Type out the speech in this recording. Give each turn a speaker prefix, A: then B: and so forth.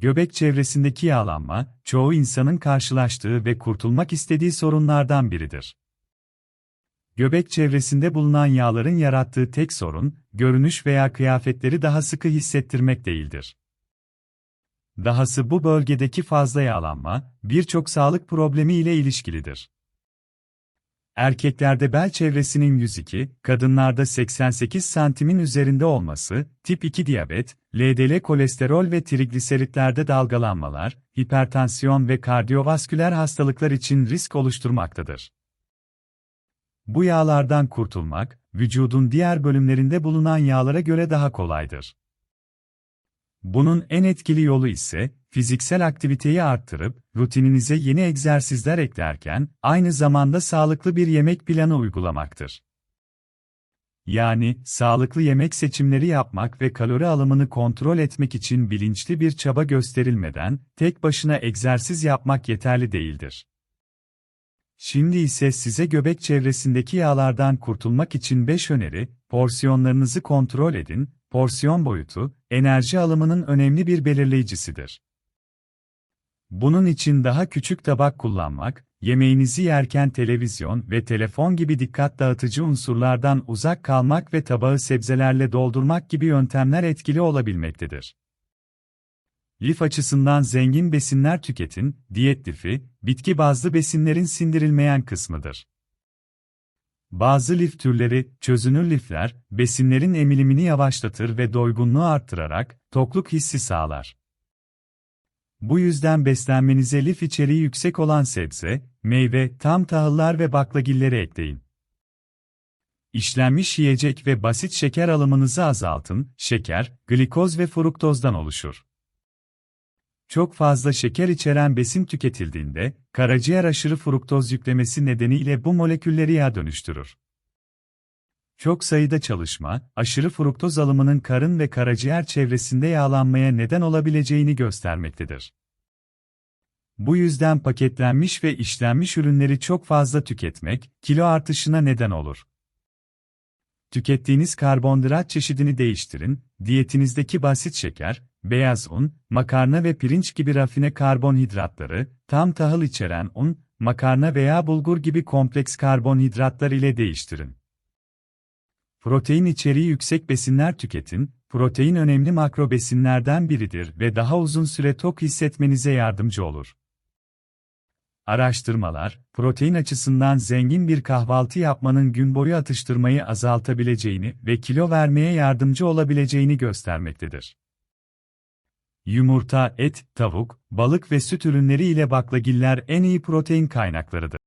A: Göbek çevresindeki yağlanma, çoğu insanın karşılaştığı ve kurtulmak istediği sorunlardan biridir. Göbek çevresinde bulunan yağların yarattığı tek sorun, görünüş veya kıyafetleri daha sıkı hissettirmek değildir. Dahası bu bölgedeki fazla yağlanma, birçok sağlık problemi ile ilişkilidir. Erkeklerde bel çevresinin 102, kadınlarda 88 santimin üzerinde olması, tip 2 diyabet, LDL kolesterol ve trigliseritlerde dalgalanmalar, hipertansiyon ve kardiyovasküler hastalıklar için risk oluşturmaktadır. Bu yağlardan kurtulmak, vücudun diğer bölümlerinde bulunan yağlara göre daha kolaydır. Bunun en etkili yolu ise, fiziksel aktiviteyi arttırıp, rutininize yeni egzersizler eklerken, aynı zamanda sağlıklı bir yemek planı uygulamaktır. Yani, sağlıklı yemek seçimleri yapmak ve kalori alımını kontrol etmek için bilinçli bir çaba gösterilmeden, tek başına egzersiz yapmak yeterli değildir. Şimdi ise size göbek çevresindeki yağlardan kurtulmak için 5 öneri, porsiyonlarınızı kontrol edin, porsiyon boyutu, enerji alımının önemli bir belirleyicisidir. Bunun için daha küçük tabak kullanmak, yemeğinizi yerken televizyon ve telefon gibi dikkat dağıtıcı unsurlardan uzak kalmak ve tabağı sebzelerle doldurmak gibi yöntemler etkili olabilmektedir. Lif açısından zengin besinler tüketin, diyet lifi, bitki bazlı besinlerin sindirilmeyen kısmıdır. Bazı lif türleri, çözünür lifler, besinlerin emilimini yavaşlatır ve doygunluğu arttırarak, tokluk hissi sağlar. Bu yüzden beslenmenize lif içeriği yüksek olan sebze, meyve, tam tahıllar ve baklagilleri ekleyin. İşlenmiş yiyecek ve basit şeker alımınızı azaltın, şeker, glikoz ve fruktozdan oluşur. Çok fazla şeker içeren besin tüketildiğinde, karaciğer aşırı fruktoz yüklemesi nedeniyle bu molekülleri yağ dönüştürür. Çok sayıda çalışma, aşırı fruktoz alımının karın ve karaciğer çevresinde yağlanmaya neden olabileceğini göstermektedir. Bu yüzden paketlenmiş ve işlenmiş ürünleri çok fazla tüketmek, kilo artışına neden olur. Tükettiğiniz karbonhidrat çeşidini değiştirin, diyetinizdeki basit şeker, beyaz un, makarna ve pirinç gibi rafine karbonhidratları, tam tahıl içeren un, makarna veya bulgur gibi kompleks karbonhidratlar ile değiştirin. Protein içeriği yüksek besinler tüketin, protein önemli makro besinlerden biridir ve daha uzun süre tok hissetmenize yardımcı olur. Araştırmalar, protein açısından zengin bir kahvaltı yapmanın gün boyu atıştırmayı azaltabileceğini ve kilo vermeye yardımcı olabileceğini göstermektedir. Yumurta, et, tavuk, balık ve süt ürünleri ile baklagiller en iyi protein kaynaklarıdır.